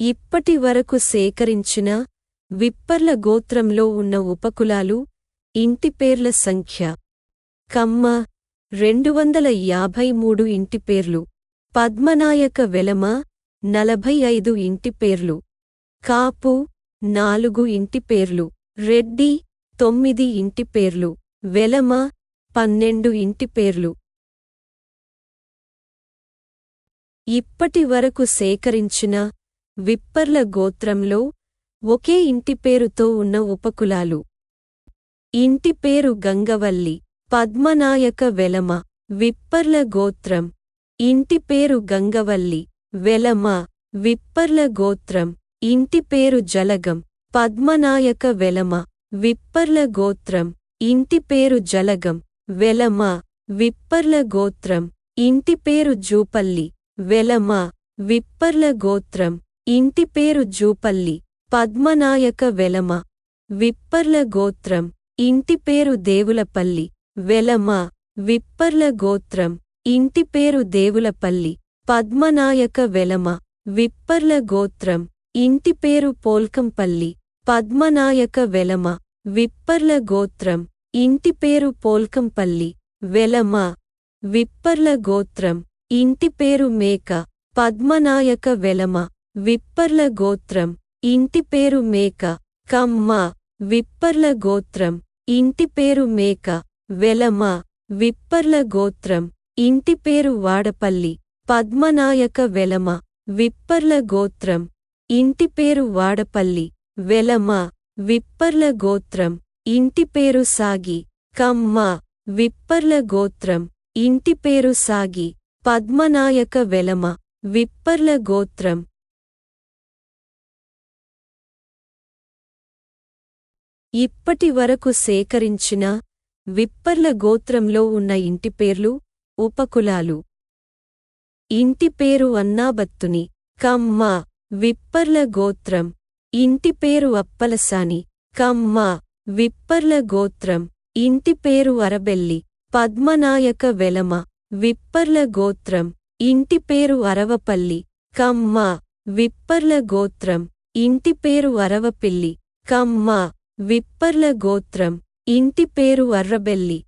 ఇప్పటి వరకు సేకరించిన విప్పర్ల గోత్రంలో ఉన్న ఉపకులాలు ఇంటి పేర్ల సంఖ్య. కమ్మ రెండు వందల యాభై మూడు ఇంటి పేర్లు. పద్మనాయక వెలమ నలభై ఐదు ఇంటి పేర్లు. కాపు నాలుగు ఇంటి పేర్లు. రెడ్డి తొమ్మిది ఇంటి పేర్లు. వెలమ పన్నెండు ఇంటి పేర్లు. ఇప్పటి వరకు సేకరించిన విప్పర్ల గోత్రంలో ఒకే ఇంటి పేరుతో ఉన్న ఉపకులాలు. ఇంటి పేరు గంగవల్లి పద్మనాయక వెలమ విప్పర్ల గోత్రం. ఇంటి పేరు గంగవల్లి వెలమ విప్పర్ల గోత్రం. ఇంటి పేరు జలగం పద్మనాయక వెలమ విప్పర్ల గోత్రం. ఇంటి పేరు జలగం వెలమ విప్పర్ల గోత్రం. ఇంటి పేరు జూపల్లి వెలమ విప్పర్ల గోత్రం. ఇంటి పేరు జూపల్లి పద్మనాయక వెలమ విప్పర్ల గోత్రం ఇంటి పేరు దేవులపల్లి వెలమ విప్పర్ల గోత్రం ఇంటి పేరు దేవులపల్లి పద్మనాయక వెలమ విప్పర్ల గోత్రం ఇంటి పేరు పోల్కంపల్లి పద్మనాయక వెలమ విప్పర్ల గోత్రం ఇంటి పేరు పోల్కంపల్లి వెలమ విప్పర్ల గోత్రం ఇంటి పేరు మేక పద్మనాయక వెలమ. విప్పర్ల గోత్రం ఇంటి పేరు మేక కమ్మ విప్పర్ల గోత్రం ఇంటి పేరు మేక వెలమ విప్పర్ల గోత్రం ఇంటి పేరు వాడపల్లి పద్మనాయక వెలమ విప్పర్ల గోత్రం ఇంటి పేరు వాడపల్లి వెలమ విప్పర్ల గోత్రం ఇంటి పేరు సాగి కమ్మ విప్పర్ల గోత్రం ఇంటి పేరు సాగి పద్మనాయక వెలమ విప్పర్ల గోత్రం ఇప్పటి వరకు సేకరించిన విప్పర్ల గోత్రంలో ఉన్న ఇంటి పేర్లు ఉపకులాలు. ఇంటి పేరు అన్నాబత్తుని. కమ్మ విప్పర్ల గోత్రం. ఇంటి పేరు అప్పలసాని. కమ్మ విప్పర్ల గోత్రం. ఇంటి పేరు అరబెల్లి. పద్మనాయక వెలమ. విప్పర్ల గోత్రం. ఇంటి పేరు అరవపల్లి. కమ్మ విప్పర్ల గోత్రం. ఇంటి పేరు అరవపిల్లి. కమ్మ విప్పర్ల గోత్రం ఇంటి పేరు అర్రబెల్లి.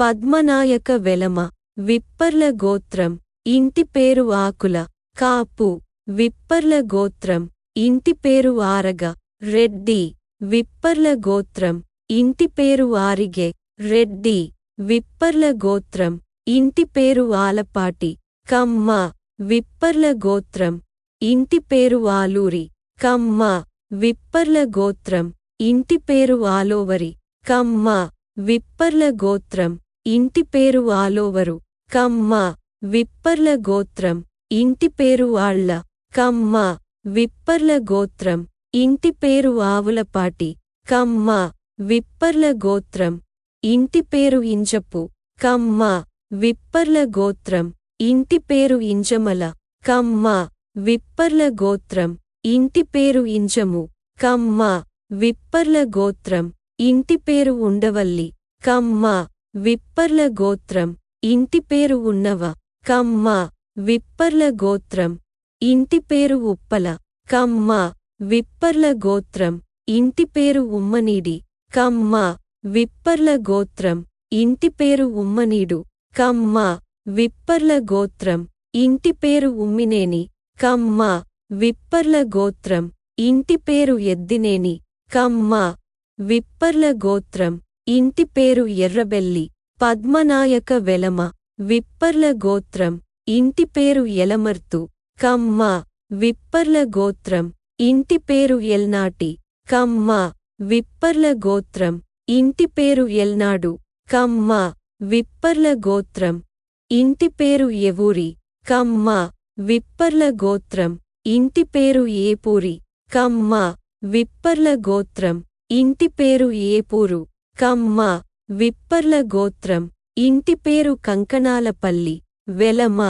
పద్మనాయక వెలమ విప్పర్ల గోత్రం ఇంటి పేరు ఆకుల. కాపు విప్పర్ల గోత్రం ఇంటి పేరు ఆరగ. రెడ్డి విప్పర్ల గోత్రం ఇంటి పేరు ఆరిగే. రెడ్డి విప్పర్ల గోత్రం ఇంటి పేరు ఆలపాటి. కమ్మ విప్పర్ల గోత్రం ఇంటి పేరు ఆలూరి. కమ్మ విప్పర్ల గోత్రం ఇంటి పేరు ఆలోవరి. కమ్మ. విప్పర్ల గోత్రం. ఇంటి పేరు ఆలోవరు. కమ్మ. విప్పర్ల గోత్రం. ఇంటి పేరు ఆళ్ళ. కమ్మ. విప్పర్ల గోత్రం. ఇంటి పేరు ఆవులపాటి. కమ్మ. విప్పర్ల గోత్రం. ఇంటి పేరు ఇంజపు. కమ్మ. విప్పర్ల గోత్రం. ఇంటి పేరు ఇంజమల. కమ్మ. విప్పర్ల గోత్రం. ఇంటి పేరు ఇంజము. కమ్మ. విప్పర్ల గోత్రం ఇంటి పేరు ఉండవల్లి. కమ్మ విప్పర్ల గోత్రం ఇంటి పేరు ఉన్నవ. కమ్మ విప్పర్ల గోత్రం ఇంటి పేరు ఉప్పల. కమ్మ విప్పర్ల గోత్రం ఇంటి పేరు ఉమ్మనీడి. కమ్మ విప్పర్ల గోత్రం ఇంటి పేరు ఉమ్మనీడు. కమ్మ విప్పర్ల గోత్రం ఇంటి పేరు ఉమ్మినేని. కమ్మ విప్పర్ల గోత్రం ఇంటి పేరు ఎద్దినేని. కమ్మ. విప్పర్ల గోత్రం. ఇంటి పేరు ఎర్రబెల్లి. పద్మనాయక వెలమ. విప్పర్ల గోత్రం. ఇంటి పేరు ఎలమర్తు కమ్మ. విప్పర్ల గోత్రం. ఇంటి పేరు ఎల్నాటి. కమ్మ. విప్పర్ల గోత్రం. ఇంటి పేరు ఎల్నాడు. కమ్మ. విప్పర్ల గోత్రం. ఇంటి పేరు ఎవూరి కమ్మ. విప్పర్ల గోత్రం. ఇంటి పేరు ఏపూరి. కమ్మ. విప్పర్ల గోత్రం ఇంటి పేరు ఏపూరు కమ్మ విప్పర్ల గోత్రం ఇంటి పేరు కంకణాలపల్లి వెలమ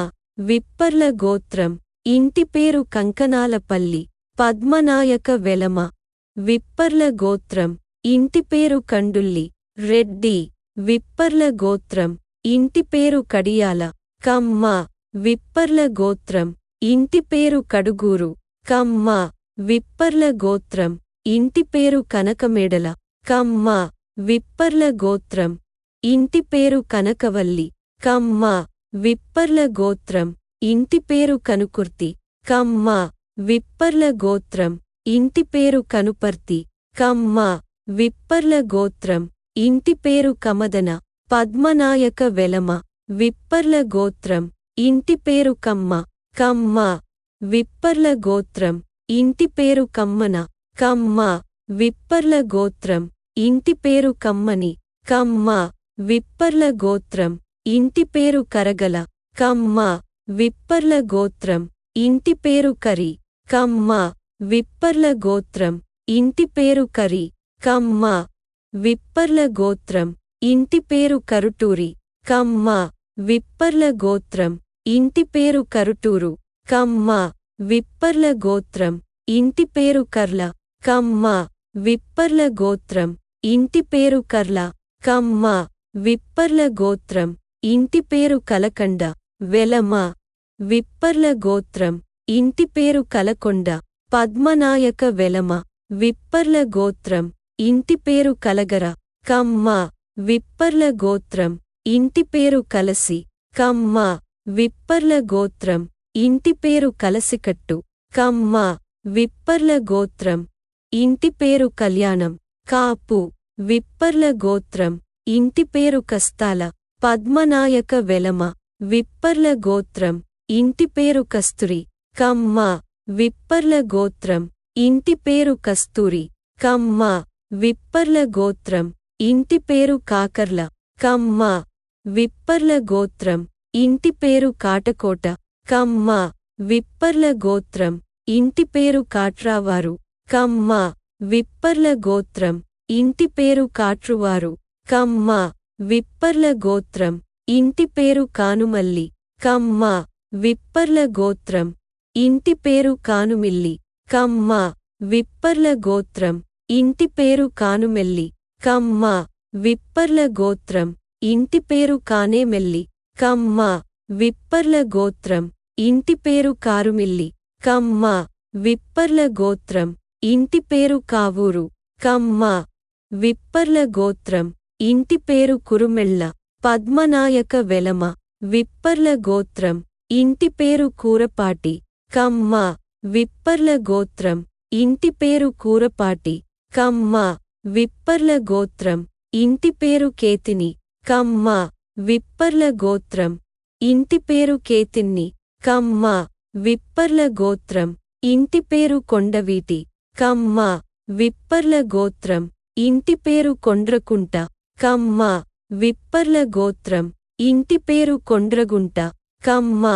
విప్పర్ల గోత్రం ఇంటి పేరు కంకణాలపల్లి పద్మనాయక వెలమ విప్పర్ల గోత్రం ఇంటి పేరు కండుల్లి రెడ్డి విప్పర్ల గోత్రం ఇంటి పేరు కడియాల కమ్మ విప్పర్ల గోత్రం ఇంటి పేరు కడుగూరు కమ్మ విప్పర్ల గోత్రం ఇంటి పేరు కనకమేడల కమ్మ విప్పర్ల గోత్రం ఇంటి పేరు కనకవల్లి కమ్మ విప్పర్ల గోత్రం ఇంటి పేరు కనుకుర్తి కమ్మ విప్పర్ల గోత్రం ఇంటి పేరు కనుపర్తి కమ్మ విప్పర్ల గోత్రం ఇంటి పేరు కమదన పద్మనాయక వెలమ విప్పర్ల గోత్రం ఇంటి పేరు కమ్మ కమ్మ విప్పర్ల గోత్రం. ఇంటి పేరు కమ్మన కమ్మ విప్పర్ల గోత్రం. ఇంటి పేరు కమ్మని కమ్మ విప్పర్ల గోత్రం. ఇంటి పేరు కరగల కమ్మ విప్పర్ల గోత్రం. ఇంటి పేరు కరి కమ్మ విప్పర్ల గోత్రం. ఇంటి పేరు కరి కమ్మ విప్పర్ల గోత్రం. ఇంటి పేరు కరుటూరి కమ్మ విప్పర్ల గోత్రం. ఇంటి పేరు కరుటూరు కమ్మ విప్పర్ల గోత్రం ఇంటి పేరు కర్ల కమ్మ విప్పర్ల గోత్రం ఇంటి పేరు కర్ల కమ్మ విప్పర్ల గోత్రం ఇంటి పేరు కలకండ వెలమ విప్పర్ల గోత్రం ఇంటి పేరు కలకొండ పద్మనాయక వెలమ విప్పర్ల గోత్రం ఇంటి పేరు కలగర కమ్మ విప్పర్ల గోత్రం ఇంటి పేరు కలసి కమ్మ విప్పర్ల గోత్రం ఇంటి పేరు కలసికట్టు. కమ్మ విప్పర్ల గోత్రం. ఇంటి పేరు కళ్యాణం. కాపు విప్పర్ల గోత్రం. ఇంటి పేరు కస్తాల. పద్మనాయక వెలమ. విప్పర్ల గోత్రం. ఇంటి పేరు కస్తూరి. కమ్మ విప్పర్ల గోత్రం. ఇంటి పేరు కస్తూరి. కమ్మ విప్పర్ల గోత్రం. ఇంటి పేరు కాకర్ల. కమ్మ విప్పర్ల గోత్రం. ఇంటి పేరు కాటకోట. కమ్మ విప్పర్ల గోత్రం ఇంటి పేరు కాట్రావారు. కమ్మ విప్పర్ల గోత్రం ఇంటి పేరు కాట్రువారు. కమ్మ విప్పర్ల గోత్రం ఇంటి పేరు కానుమల్లి. కమ్మ విప్పర్ల గోత్రం ఇంటి పేరు కానుమిల్లి. కమ్మ విప్పర్ల గోత్రం ఇంటి పేరు కానుమెల్లి. కమ్మ విప్పర్ల గోత్రం ఇంటి పేరు కానేమెల్లి. కమ్మ విప్పర్ల గోత్రం ఇంటి పేరు కారుమిల్లి కమ్మ విప్పర్ల గోత్రం ఇంటి పేరు కావూరు కమ్మ విప్పర్ల గోత్రం ఇంటి పేరు కురుమెళ్ళ పద్మనాయక వెలమ విప్పర్ల గోత్రం ఇంటి పేరు కూరపాటి కమ్మ విప్పర్ల గోత్రం ఇంటి పేరు కూరపాటి కమ్మ విప్పర్ల గోత్రం ఇంటి పేరు కేతిని కమ్మ విప్పర్ల గోత్రం ఇంటి పేరు కేతిన్ని కమ్మ విప్పర్ల గోత్రం ఇంటి పేరు కొండవీటి కమ్మ విప్పర్ల గోత్రం ఇంటి పేరు కొండ్రకుంట కమ్మ విప్పర్ల గోత్రం ఇంటి పేరు కొండ్రగుంట కమ్మ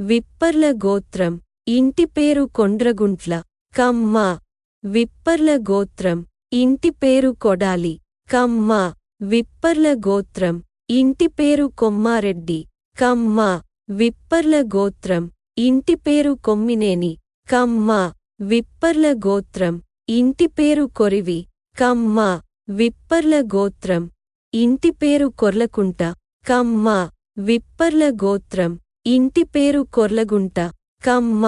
విప్పర్ల గోత్రం ఇంటి పేరు కొండ్రగుంట్ల కమ్మ విప్పర్ల గోత్రం ఇంటి పేరు కొడాలి కమ్మ విప్పర్ల గోత్రం ఇంటి పేరు కొమ్మారెడ్డి. కమ్మ విప్పర్ల గోత్రం ఇంటి పేరు కొమ్మినేని కమ్మ విప్పర్ల గోత్రం ఇంటి పేరు కొరివి కమ్మ విప్పర్ల గోత్రం ఇంటి పేరు కొర్లకుంట కమ్మ విప్పర్ల గోత్రం ఇంటి పేరు కొర్లగుంట కమ్మ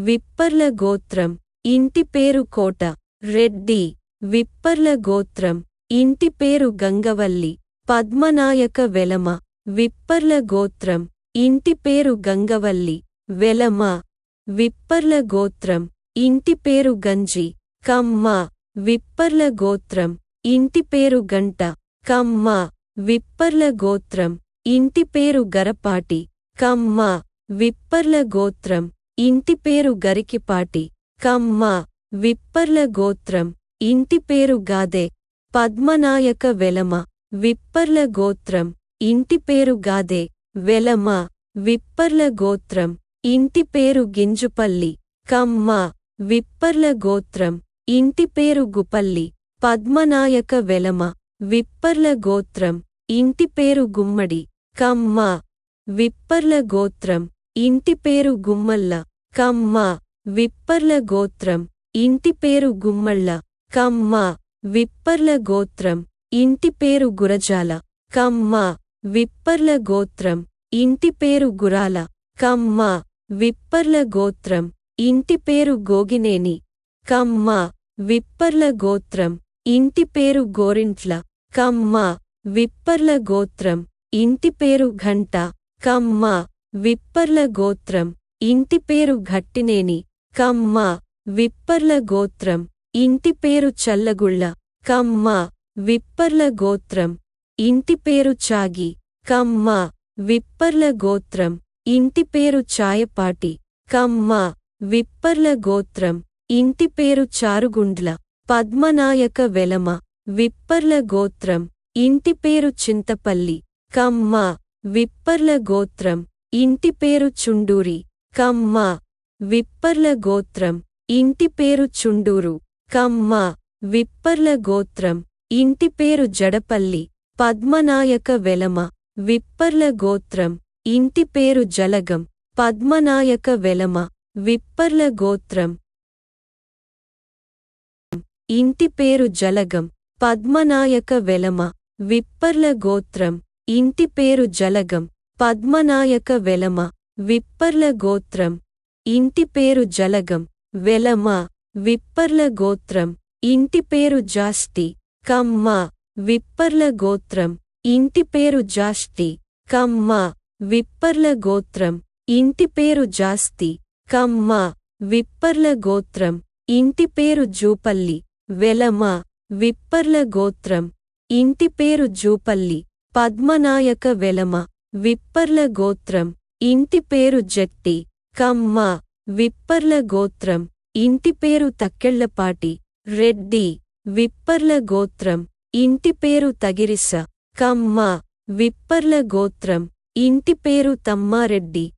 విప్పర్ల గోత్రం ఇంటి పేరు కోట రెడ్డి విప్పర్ల గోత్రం ఇంటి పేరు గంగవల్లి పద్మనాయక వెలమ విప్పర్ల గోత్రం. ఇంటి పేరు గంగవల్లి. వెలమ. విప్పర్ల గోత్రం. ఇంటి పేరు గంజి. కమ్మ. విప్పర్ల గోత్రం. ఇంటి పేరు గంట. కమ్మ. విప్పర్ల గోత్రం. ఇంటి పేరు గరపాటి. కమ్మ. విప్పర్ల గోత్రం. ఇంటి పేరు గరికిపాటి. కమ్మ. విప్పర్ల గోత్రం. ఇంటి పేరు గాదే. పద్మనాయక వెలమ. విప్పర్ల గోత్రం. ఇంటిపేరు గాదే వెలమ విప్పర్ల గోత్రం ఇంటిపేరు గింజుపల్లి కమ్మ విప్పర్ల గోత్రం ఇంటిపేరు గుపల్లి పద్మనాయక వెలమ విప్పర్ల గోత్రం ఇంటిపేరు గుమ్మడి కమ్మ విప్పర్ల గోత్రం ఇంటిపేరు గుమ్మల్ల కమ్మ విప్పర్ల గోత్రం ఇంటిపేరు గుమ్మళ్ళ కమ్మ విప్పర్ల గోత్రం ఇంటిపేరు గురజాల కమ్మ విప్పర్ల గోత్రం ఇంటి పేరు గురాల కమ్మ విప్పర్ల గోత్రం ఇంటి పేరు గోగినేని కమ్మ విప్పర్ల గోత్రం ఇంటి పేరు గోరింట్ల కమ్మ విప్పర్ల గోత్రం ఇంటి పేరు ఘంట కమ్మ విప్పర్ల గోత్రం ఇంటి పేరు ఘట్టినేని కమ్మ విప్పర్ల గోత్రం ఇంటి పేరు చల్లగుళ్ళ కమ్మ విప్పర్ల గోత్రం ఇంటి పేరు చాగి కమ్మ విప్పర్ల గోత్రం ఇంటి పేరు చాయపాటి కమ్మ విప్పర్ల గోత్రం ఇంటి పేరు చారుగుండ్ల పద్మనాయక వెలమ విప్పర్ల గోత్రం ఇంటి పేరు చింతపల్లి కమ్మ విప్పర్ల గోత్రం ఇంటి పేరు చుండూరి కమ్మ విప్పర్ల గోత్రం ఇంటి పేరు చుండూరు కమ్మ విప్పర్ల గోత్రం ఇంటి పేరు జడపల్లి పద్మనాయక వెలమ విప్పర్ల గోత్రం ఇంటి పేరు జలగం పద్మనాయక వెలమ విప్పర్ల గోత్రం. ఇంటి పేరు జలగం పద్మనాయక వెలమ విప్పర్ల గోత్రం. ఇంటి పేరు జలగం పద్మనాయక వెలమ విప్పర్ల గోత్రం. ఇంటి పేరు జలగం వెలమ విప్పర్ల గోత్రం. ఇంటి పేరు జాస్తి కమ్మ. విప్పర్ల గోత్రం ఇంటి పేరు జాస్తి కమ్మ విప్పర్ల గోత్రం ఇంటి పేరు జాస్తి కమ్మ విప్పర్ల గోత్రం ఇంటి పేరు జూపల్లి వెలమ విప్పర్ల గోత్రం ఇంటి పేరు జూపల్లి పద్మనాయక వెలమ విప్పర్ల గోత్రం ఇంటి పేరు జట్టి కమ్మ విప్పర్ల గోత్రం ఇంటి పేరు తక్కెళ్ళపాటి రెడ్డి విప్పర్ల గోత్రం ఇంటి పేరు తగిరిస. కమ్మ. విప్పర్ల గోత్రం. ఇంటి పేరు తమ్మారెడ్డి.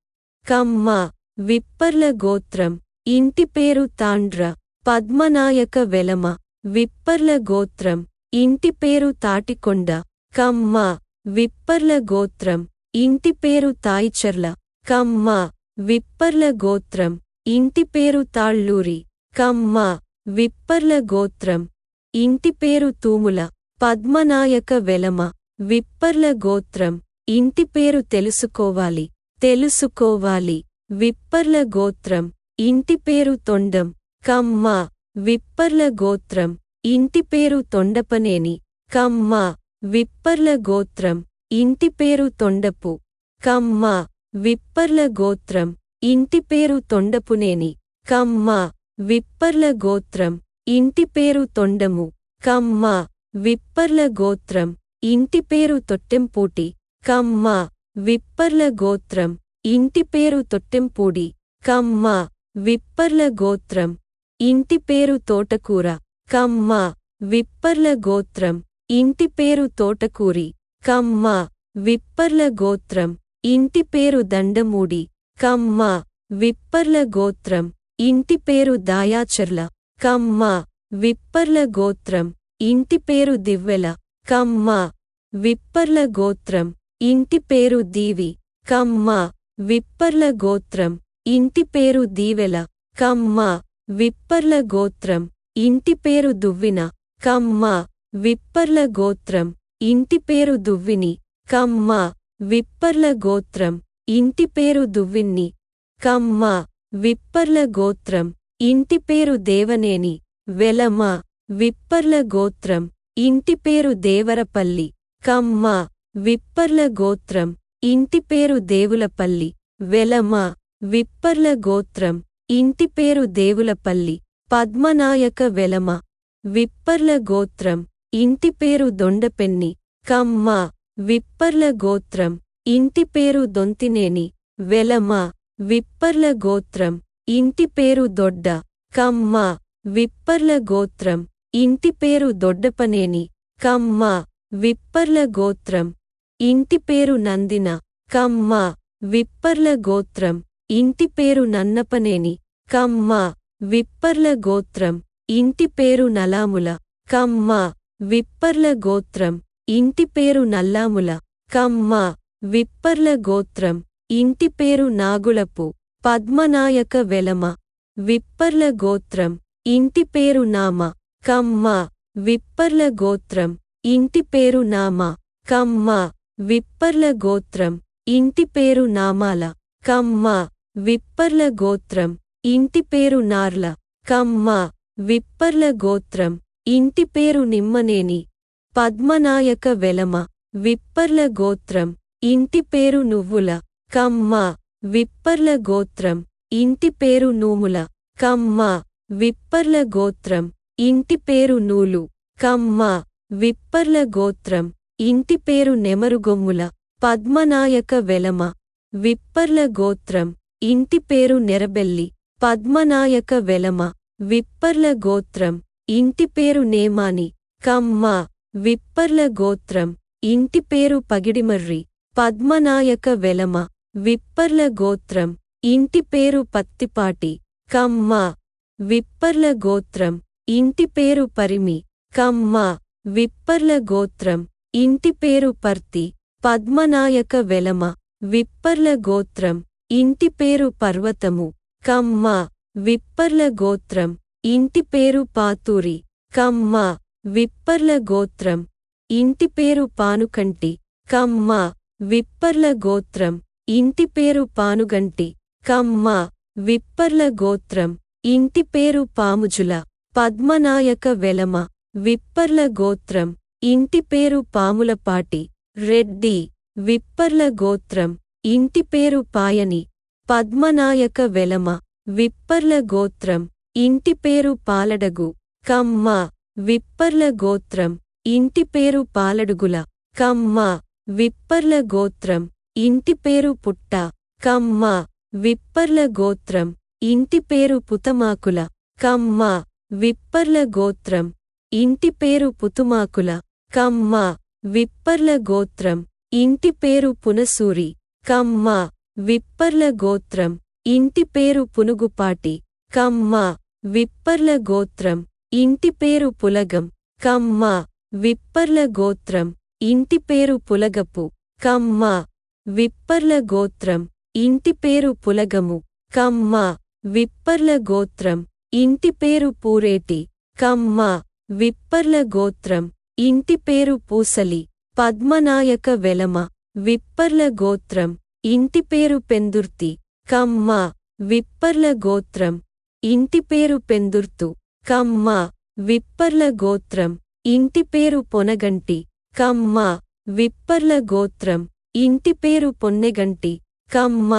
కమ్మ. విప్పర్ల గోత్రం. ఇంటి పేరు తాండ్ర. పద్మనాయక వెలమ. విప్పర్ల గోత్రం. ఇంటి పేరు తాటికొండ. కమ్మ. విప్పర్ల గోత్రం. ఇంటి పేరు తాయిచర్ల. కమ్మ. విప్పర్ల గోత్రం. ఇంటి పేరు తాళ్ళూరి. కమ్మ. విప్పర్ల గోత్రం. ఇంటి పేరు తూముల. పద్మనాయక వెలమ విప్పర్ల గోత్రం ఇంటి పేరు తెలుసుకోవాలి తెలుసుకోవాలి విప్పర్ల గోత్రం ఇంటి పేరు తొండం కమ్మ విప్పర్ల గోత్రం ఇంటి పేరు తొండపనేని కమ్మ విప్పర్ల గోత్రం ఇంటి పేరు తొండపు కమ్మ విప్పర్ల గోత్రం ఇంటి పేరు తొండపునేని కమ్మ విప్పర్ల గోత్రం ఇంటి పేరు తొండము కమ్మ విప్పర్ల గోత్రం ఇంటి పేరు తొట్టెంపూటి కమ్మ విప్పర్ల గోత్రం ఇంటి పేరు తొట్టెంపూడి కమ్మ విప్పర్ల గోత్రం ఇంటి పేరు తోటకూర కమ్మ విప్పర్ల గోత్రం ఇంటి పేరు తోటకూరి కమ్మ విప్పర్ల గోత్రం ఇంటి పేరు దండమూడి కమ్మ విప్పర్ల గోత్రం ఇంటి పేరు దాయాచర్ల కమ్మ విప్పర్ల గోత్రం ఇంటి పేరు దివ్వెల కమ్మ విప్పర్ల గోత్రం. ఇంటి పేరు దీవి కమ్మ విప్పర్ల గోత్రం. ఇంటి పేరు దీవెల కమ్మ విప్పర్ల గోత్రం. ఇంటి పేరు దువ్విన కమ్మ విప్పర్ల గోత్రం. ఇంటి పేరు దువ్విని కమ్మ విప్పర్ల గోత్రం. ఇంటి పేరు దువ్విన్ని కమ్మ విప్పర్ల గోత్రం. ఇంటి పేరు దేవనేని వెలమ విప్పర్ల గోత్రం ఇంటి పేరు దేవరపల్లి కమ్మ విప్పర్ల గోత్రం ఇంటి పేరు దేవులపల్లి వెలమ విప్పర్ల గోత్రం ఇంటి పేరు దేవులపల్లి పద్మనాయక వెలమ విప్పర్ల గోత్రం ఇంటి పేరు దొండపెన్ని కమ్మ విప్పర్ల గోత్రం ఇంటి పేరు దొంతినేని వెలమ విప్పర్ల గోత్రం ఇంటి పేరు దొడ్డ కమ్మ విప్పర్ల గోత్రం. ఇంటి పేరు దొడ్డపనేని. కమ్మ. విప్పర్ల గోత్రం. ఇంటి పేరు నందిన. కమ్మ. విప్పర్ల గోత్రం. ఇంటి పేరు నన్నపనేని. కమ్మ. విప్పర్ల గోత్రం. ఇంటి పేరు నలాముల కమ్మ. విప్పర్ల గోత్రం. ఇంటి పేరు నల్లాముల. కమ్మ. విప్పర్ల గోత్రం. ఇంటి పేరు నాగులపు. పద్మనాయక వెలమ. విప్పర్ల గోత్రం. ఇంటి పేరు నామ. కమ్మ విప్పర్ల గోత్రం ఇంటి పేరు నామ కమ్మ విప్పర్ల గోత్రం ఇంటి పేరు నామాల కమ్మ విప్పర్ల గోత్రం ఇంటి పేరు నార్ల కమ్మ విప్పర్ల గోత్రం ఇంటి పేరు నిమ్మనేని పద్మనాయక వెలమ విప్పర్ల గోత్రం ఇంటి పేరు నువ్వుల కమ్మ విప్పర్ల గోత్రం ఇంటి పేరు నూముల కమ్మ విప్పర్ల గోత్రం. ఇంటి పేరు నూలు కమ్మ విప్పర్ల గోత్రం ఇంటి పేరు నెమరుగొమ్ముల పద్మనాయక వెలమ విప్పర్ల గోత్రం ఇంటి పేరు నెరబెల్లి పద్మనాయక వెలమ విప్పర్ల గోత్రం ఇంటి పేరు నేమాని కమ్మ విప్పర్ల గోత్రం ఇంటి పేరు పగిడిమర్రి పద్మనాయక వెలమ విప్పర్ల గోత్రం ఇంటి పేరు పత్తిపాటి కమ్మ విప్పర్ల గోత్రం ఇంటి పేరు పరిమి కమ్మ విప్పర్ల గోత్రం ఇంటి పేరు పర్తి పద్మనాయక వెలమ విప్పర్ల గోత్రం ఇంటి పేరు పర్వతము కమ్మ విప్పర్ల గోత్రం ఇంటి పేరు పాతూరి కమ్మ విప్పర్ల గోత్రం ఇంటి పేరు పానుకంటి కమ్మ విప్పర్ల గోత్రం ఇంటి పేరు పానుగంటి కమ్మ విప్పర్ల గోత్రం ఇంటి పేరు పాముజుల. పద్మనాయక వెలమ విప్పర్ల గోత్రం ఇంటిపేరు పాములపాటి రెడ్డి విప్పర్ల గోత్రం ఇంటి పేరు పాయని పద్మనాయక వెలమ విప్పర్ల గోత్రం ఇంటి పేరు పాలడగు కమ్మ విప్పర్ల గోత్రం ఇంటి పేరు పాలడుగుల కమ్మ విప్పర్ల గోత్రం ఇంటి పేరు పుట్ట కమ్మ విప్పర్ల గోత్రం ఇంటి పేరు పుతమాకుల కమ్మ విప్పర్ల గోత్రం ఇంటి పేరు పుతుమాకుల కమ్మ విప్పర్ల గోత్రం ఇంటి పేరు పునసూరి కమ్మ విప్పర్ల గోత్రం ఇంటి పేరు పునుగుపాటి కమ్మ విప్పర్ల గోత్రం ఇంటి పేరు పులగం కమ్మ విప్పర్ల గోత్రం ఇంటి పేరు పులగపు కమ్మ విప్పర్ల గోత్రం ఇంటి పేరు పులగము కమ్మ విప్పర్ల గోత్రం ఇంటి పేరు పూరేటి కమ్మ విప్పర్ల గోత్రం ఇంటి పేరు పూసలి పద్మనాయక వెలమ విప్పర్ల గోత్రం ఇంటి పేరు పెందుర్తి కమ్మ విప్పర్ల గోత్రం ఇంటి పేరు పెందుర్తు కమ్మ విప్పర్ల గోత్రం ఇంటి పేరు పొనగంటి కమ్మ విప్పర్ల గోత్రం ఇంటి పేరు పొన్నెగంటి కమ్మ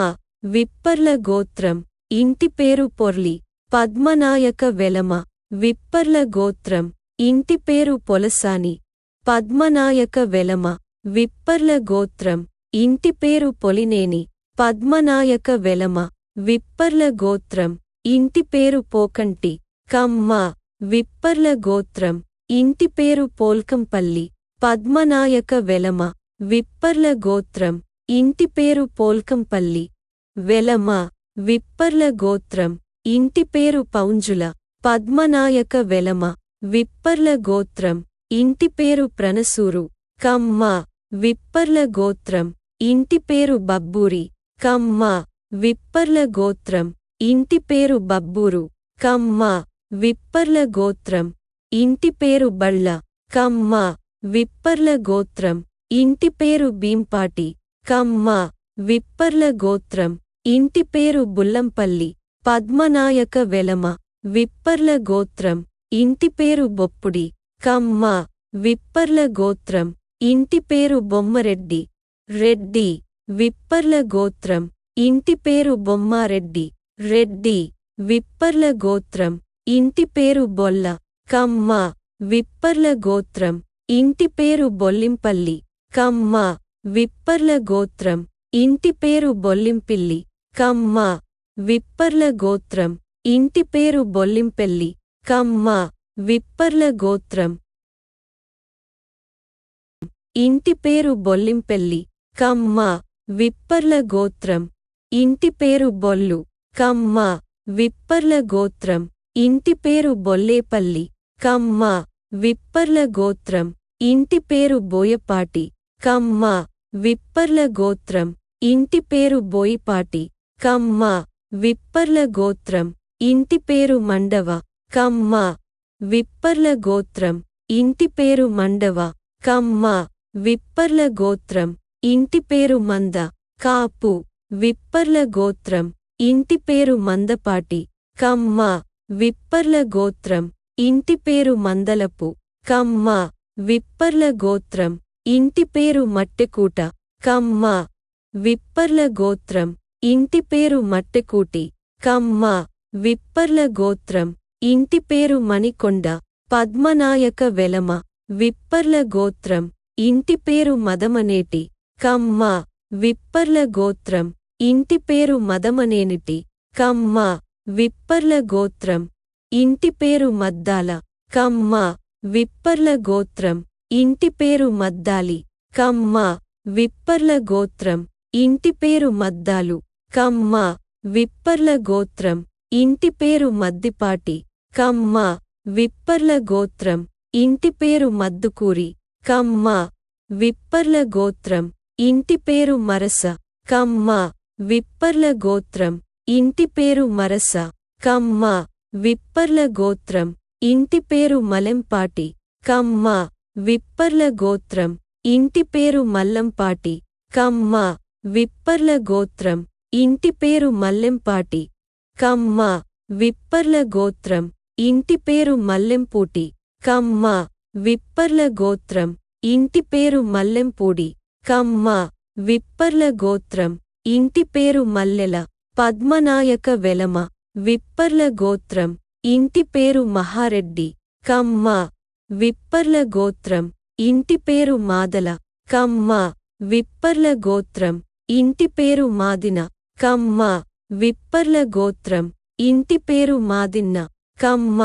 విప్పర్ల గోత్రం ఇంటి పేరు పొర్లి పద్మనాయక వెలమ విప్పర్ల గోత్రం ఇంటి పేరు పొలసాని. పద్మనాయక వెలమ విప్పర్ల గోత్రం ఇంటి పేరు పొలినేని. పద్మనాయక వెలమ విప్పర్ల గోత్రం ఇంటి పేరు పోకంటి. కమ్మ విప్పర్ల గోత్రం ఇంటి పేరు పోల్కంపల్లి. పద్మనాయక వెలమ విప్పర్ల గోత్రం ఇంటి పేరు పోల్కంపల్లి. వెలమ విప్పర్ల గోత్రం ఇంటి పేరు పౌంజుల పద్మనాయక వెలమ విప్పర్ల గోత్రం ఇంటి పేరు ప్రణసూరు కమ్మ విప్పర్ల గోత్రం ఇంటి పేరు బబ్బూరి కమ్మ విప్పర్ల గోత్రం ఇంటి పేరు బబ్బూరు కమ్మ విప్పర్ల గోత్రం ఇంటి పేరు బళ్ళ కమ్మ విప్పర్ల గోత్రం ఇంటి పేరు భీంపాటి కమ్మ విప్పర్ల గోత్రం ఇంటి పేరు బుల్లంపల్లి పద్మనాయక వెలమ విప్పర్ల గోత్రం ఇంటిపేరు బొప్పుడి కమ్మ విప్పర్ల గోత్రం ఇంటి పేరు బొమ్మరెడ్డి రెడ్డి విప్పర్ల గోత్రం ఇంటి పేరు బొమ్మారెడ్డి రెడ్డి విప్పర్ల గోత్రం ఇంటి పేరు బొల్ల కమ్మ విప్పర్ల గోత్రం ఇంటి పేరు బొల్లింపల్లి కమ్మ విప్పర్ల గోత్రం ఇంటి పేరు బొల్లింపిల్లి కమ్మ విప్పర్ల గోత్రం. ఇంటి పేరు బొల్లింపెల్లి. కమ్మ. విప్పర్ల గోత్రం. ఇంటి పేరు బొల్లింపెల్లి. కమ్మ. విప్పర్ల గోత్రం. ఇంటి పేరు బొల్లు. కమ్మ. విప్పర్ల గోత్రం. ఇంటి పేరు బొల్లేపల్లి. కమ్మ. విప్పర్ల గోత్రం. ఇంటి పేరు బోయపాటి. కమ్మ. విప్పర్ల గోత్రం. ఇంటి పేరు బోయిపాటి. కమ్మ. విప్పర్ల గోత్రం ఇంటి పేరు మండవ కమ్మ. విప్పర్ల గోత్రం ఇంటి పేరు మండవ కమ్మ. విప్పర్ల గోత్రం ఇంటి పేరు మంద కాపు. విప్పర్ల గోత్రం ఇంటి పేరు మందపాటి కమ్మ. విప్పర్ల గోత్రం ఇంటి పేరు మందలపు కమ్మ. విప్పర్ల గోత్రం ఇంటి పేరు మట్టెకూట కమ్మ. విప్పర్ల గోత్రం ఇంటి పేరు మట్టెకూటి కమ్మ. విప్పర్ల గోత్రం. ఇంటి పేరు మణికొండ. పద్మనాయక వెలమ. విప్పర్ల గోత్రం. ఇంటి పేరు మదమనేటి. కమ్మ. విప్పర్ల గోత్రం. ఇంటి పేరు మదమనేనిటి. కమ్మ. విప్పర్ల గోత్రం. ఇంటి పేరు మద్దాల. కమ్మ. విప్పర్ల గోత్రం. ఇంటి పేరు మద్దాలి. కమ్మ. విప్పర్ల గోత్రం. ఇంటి పేరు మద్దాలు. కమ్మ విప్పర్ల గోత్రం ఇంటి పేరు మద్దిపాటి. కమ్మ విప్పర్ల గోత్రం ఇంటి పేరు మద్దుకూరి. కమ్మ విప్పర్ల గోత్రం ఇంటి పేరు మరస. కమ్మ విప్పర్ల గోత్రం ఇంటి పేరు మరస. కమ్మ విప్పర్ల గోత్రం ఇంటి పేరు మలెంపాటి కమ్మ విప్పర్ల గోత్రం ఇంటి పేరు మల్లంపాటి. కమ్మ విప్పర్ల గోత్రం ఇంటి పేరు మల్లెంపాటి. కమ్మ విప్పర్ల గోత్రం. ఇంటి పేరు మల్లెంపూటి. కమ్మ విప్పర్ల గోత్రం. ఇంటి పేరు మల్లెంపూడి. కమ్మ విప్పర్ల గోత్రం. ఇంటి పేరు మల్లెల. పద్మనాయక వెలమ. విప్పర్ల గోత్రం. ఇంటి పేరు మహారెడ్డి. కమ్మ విప్పర్ల గోత్రం. ఇంటి పేరు మాదల. కమ్మ విప్పర్ల గోత్రం. ఇంటి పేరు మాదిన. కమ్మ విప్పర్ల గోత్రం ఇంటి పేరు మాదిన్న కమ్మ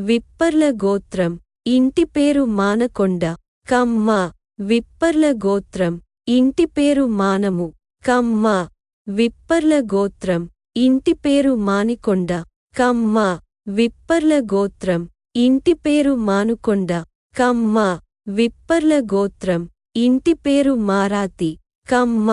విప్పర్ల గోత్రం ఇంటి పేరు మానకొండ కమ్మ విప్పర్ల గోత్రం ఇంటి పేరు మానము కమ్మ విప్పర్ల గోత్రం ఇంటి పేరు మానికొండ కమ్మ విప్పర్ల గోత్రం ఇంటి పేరు మానుకొండ కమ్మ విప్పర్ల గోత్రం ఇంటి పేరు మారాతి కమ్మ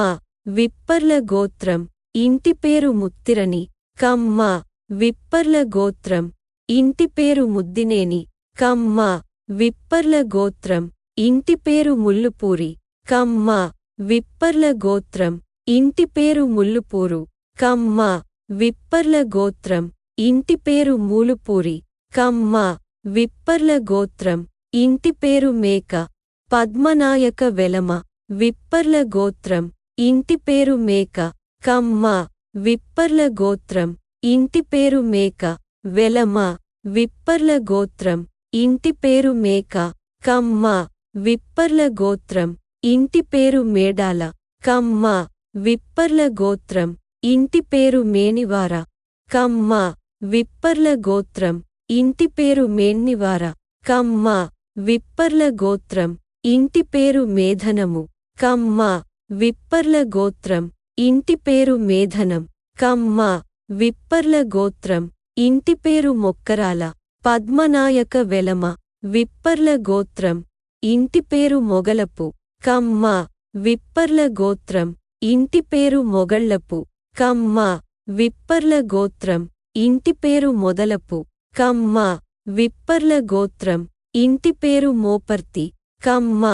విప్పర్ల గోత్రం ఇంటి పేరు ముత్తిరని కమ్మ విప్పర్ల గోత్రం. ఇంటి పేరు ముద్దినేని కమ్మ విప్పర్ల గోత్రం. ఇంటి పేరు ముల్లుపూరి కమ్మ విప్పర్ల గోత్రం. ఇంటి పేరు ముల్లుపూరు కమ్మ విప్పర్ల గోత్రం. ఇంటి పేరు మూలుపూరి కమ్మ విప్పర్ల గోత్రం. ఇంటి పేరు మేక పద్మనాయక వెలమ విప్పర్ల గోత్రం. ఇంటి పేరు మేక కమ్మ విప్పర్ల గోత్రం ఇంటి పేరు మేక వెలమ విప్పర్ల గోత్రం ఇంటి పేరు మేక కమ్మ విప్పర్ల గోత్రం ఇంటి పేరు మేడాల కమ్మ విప్పర్ల గోత్రం ఇంటి పేరు మేనివార కమ్మ విప్పర్ల గోత్రం ఇంటి పేరు మేన్నివార కమ్మ విప్పర్ల గోత్రం ఇంటి పేరు మేధనము కమ్మ విప్పర్ల గోత్రం ఇంటి పేరు మేధనం కమ్మ విప్పర్ల గోత్రం ఇంటి పేరు మొక్కరాల పద్మనాయక వెలమ విప్పర్ల గోత్రం ఇంటి పేరు మొగలపు కమ్మ విప్పర్ల గోత్రం ఇంటి పేరు మొగళ్ళపు కమ్మ విప్పర్ల గోత్రం ఇంటి పేరు మొదలపు కమ్మ విప్పర్ల గోత్రం ఇంటి పేరు మోపర్తి కమ్మ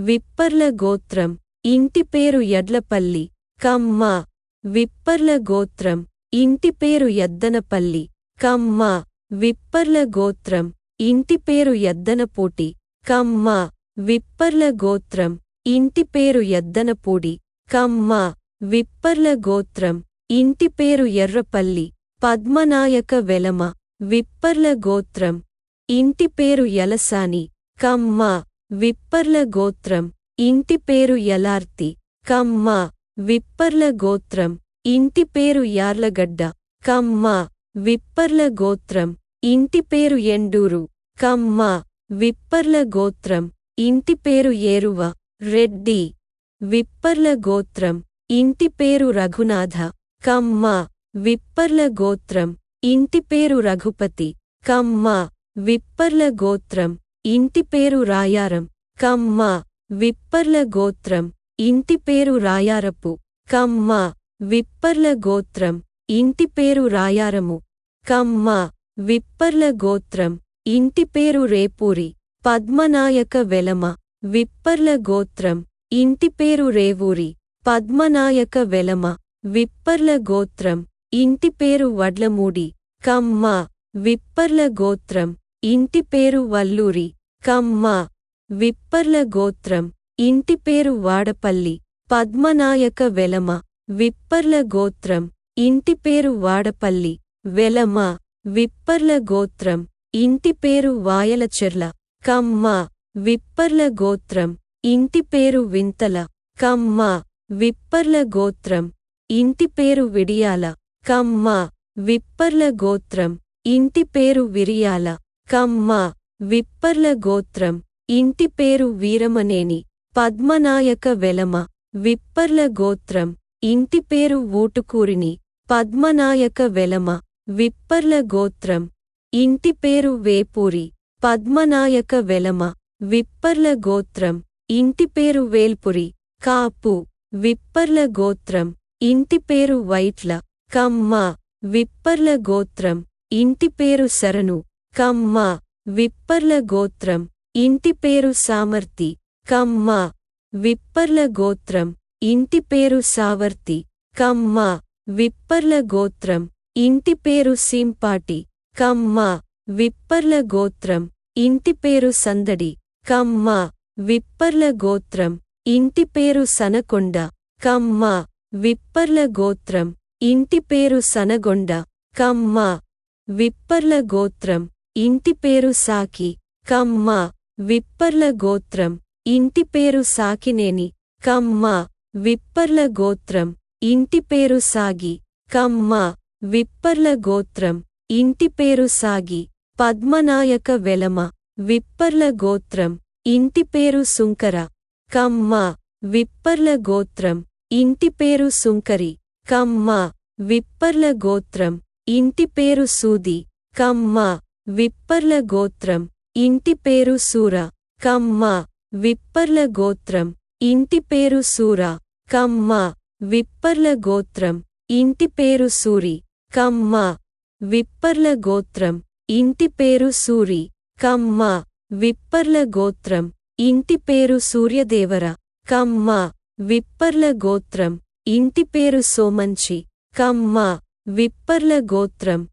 విప్పర్ల గోత్రం ఇంటి పేరు ఎడ్లపల్లి కమ్మ. విప్పర్ల గోత్రం. ఇంటి పేరు ఎద్దనపల్లి కమ్మ. విప్పర్ల గోత్రం. ఇంటి పేరు ఎద్దనపూటి కమ్మ. విప్పర్ల గోత్రం. ఇంటి పేరు ఎద్దనపూడి కమ్మ. విప్పర్ల గోత్రం. ఇంటి పేరు ఎర్రపల్లి. పద్మనాయక వెలమ. విప్పర్ల గోత్రం. ఇంటి పేరు ఎలసాని కమ్మ. విప్పర్ల గోత్రం. ఇంటి పేరు యలార్తి. కమ్మ. విప్పర్ల గోత్రం. ఇంటి పేరు యార్లగడ్డ. కమ్మ. విప్పర్ల గోత్రం. ఇంటి పేరు ఎండూరు. కమ్మ. విప్పర్ల గోత్రం. ఇంటి పేరు ఏరువ. రెడ్డి. విప్పర్ల గోత్రం. ఇంటి పేరు రఘునాథ. కమ్మ. విప్పర్ల గోత్రం. ఇంటి పేరు రఘుపతి. కమ్మ. విప్పర్ల గోత్రం. ఇంటి పేరు రాయారం. కమ్మ. విప్పర్ల గోత్రం. ఇంటి పేరు రాయారపు. కమ్మ విప్పర్ల గోత్రం. ఇంటి పేరు రాయారము. కమ్మ విప్పర్ల గోత్రం. ఇంటి పేరు రేపూరి. పద్మనాయక వెలమ. విప్పర్ల గోత్రం. ఇంటి పేరు రేవూరి. పద్మనాయక వెలమ. విప్పర్ల గోత్రం. ఇంటి పేరు వడ్లమూడి. కమ్మ విప్పర్ల గోత్రం. ఇంటి పేరు వల్లూరి. కమ్మ విప్పర్ల గోత్రం. ఇంటి పేరు వాడపల్లి పద్మనాయక వెలమ విప్పర్ల గోత్రం. ఇంటి పేరు వాడపల్లి వెలమ విప్పర్ల గోత్రం. ఇంటి పేరు వాయలచెర్ల కమ్మ విప్పర్ల గోత్రం. ఇంటి పేరు వింతల కమ్మ విప్పర్ల గోత్రం. ఇంటి పేరు విడియాల కమ్మ విప్పర్ల గోత్రం. ఇంటి పేరు విరియాల కమ్మ విప్పర్ల గోత్రం. ఇంటి పేరు వీరమనేని పద్మనాయక వెలమ విప్పర్ల గోత్రం ఇంటి పేరు ఊటుకూరిని పద్మనాయక వెలమ విప్పర్ల గోత్రం ఇంటి పేరు వేపూరి పద్మనాయక వెలమ విప్పర్ల గోత్రం ఇంటి పేరు వేల్పురి కాపు విప్పర్ల గోత్రం ఇంటి పేరు వైట్ల కమ్మ విప్పర్ల గోత్రం ఇంటి పేరు శరణు కమ్మ విప్పర్ల గోత్రం ఇంటి పేరు సామర్తి కమ్మ. విప్పర్ల గోత్రం. ఇంటి పేరు సావర్తి. కమ్మ. విప్పర్ల గోత్రం. ఇంటి పేరు సింపాటి. కమ్మ. విప్పర్ల గోత్రం. ఇంటి పేరు సందడి. కమ్మ. విప్పర్ల గోత్రం. ఇంటి పేరు సనకొండ కమ్మ. విప్పర్ల గోత్రం. ఇంటి పేరు సనగొండ. కమ్మ. విప్పర్ల గోత్రం. ఇంటి పేరు సాకి. కమ్మ. విప్పర్ల గోత్రం. ఇంటి పేరు సాకినేని. కమ్మ విప్పర్ల గోత్రం. ఇంటి పేరు సాగి. కమ్మ విప్పర్ల గోత్రం. ఇంటి పేరు సాగి. పద్మనాయక వెలమ విప్పర్ల గోత్రం. ఇంటి పేరు సుంకర. కమ్మ విప్పర్ల గోత్రం. ఇంటి పేరు సుంకరి. కమ్మ విప్పర్ల గోత్రం. ఇంటి పేరు సూది. కమ్మ విప్పర్ల గోత్రం. ఇంటి పేరు సూర. కమ్మ విప్పర్ల గోత్రం. ఇంటి పేరు సూర. కమ్మ. విప్పర్ల గోత్రం. ఇంటి పేరు సూరి. కమ్మ. విప్పర్ల గోత్రం. ఇంటి పేరు సూరి. కమ్మ. విప్పర్ల గోత్రం. ఇంటి పేరు సూర్యదేవర. కమ్మ. విప్పర్ల గోత్రం. ఇంటి పేరు సోమంచి. కమ్మ. విప్పర్ల గోత్రం.